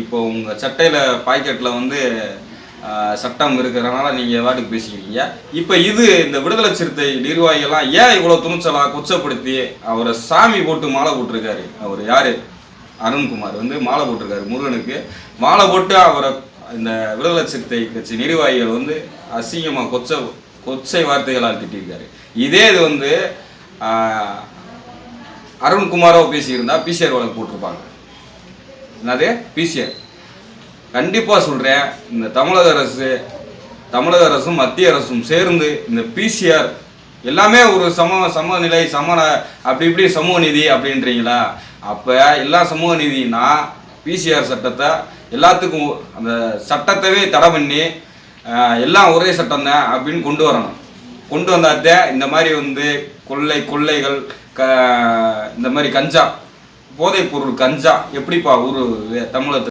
இப்போ உங்க சட்டையில் பாக்கெட்டில் வந்து சட்டம் இருக்கிறனால நீங்க வாட்டுக்கு பேசிக்கிறீங்க இப்போ இது இந்த விடுதலை சிறுத்தை நிர்வாகிகள்லாம் ஏன் இவ்வளவு துணிச்சலா கொச்சப்படுத்தி அவரை சாமி போட்டு மாலை போட்டிருக்காரு? அவர் யாரு? அருண்குமார் வந்து மாலை போட்டிருக்காரு முருகனுக்கு. மாலை போட்டு அவரை இந்த விடுதலை சிறுத்தை கட்சி நிர்வாகிகள் வந்து அசிங்கமாக கொச்ச கொச்சை வார்த்தைகளால் திட்டிருக்காரு இதே இது வந்து அருண்குமாரோ பேசியிருந்தா பிசிஆர் வழக்கு போட்டிருப்பாங்க. என்னது? பிசிஆர் கண்டிப்பாக சொல்கிறேன் இந்த தமிழக அரசு தமிழக அரசும் மத்திய அரசும் சேர்ந்து இந்த பிசிஆர் எல்லாமே ஒரு சம சமநிலை சம அப்படி இப்படி சமூக நீதி அப்படின்றீங்களா? அப்போ எல்லா சமூக நீதினா பிசிஆர் சட்டத்தை எல்லாத்துக்கும் அந்த சட்டத்தவே தடை பண்ணி எல்லாம் ஒரே சட்டம் தான் அப்படின்னு கொண்டு வரணும். கொண்டு வந்தாத்தே இந்த மாதிரி வந்து கொள்ளை கொள்ளைகள் க இந்த மாதிரி கஞ்சா போதைப் பொருள் கஞ்சா எப்படிப்பா ஒரு தமிழகத்தில்?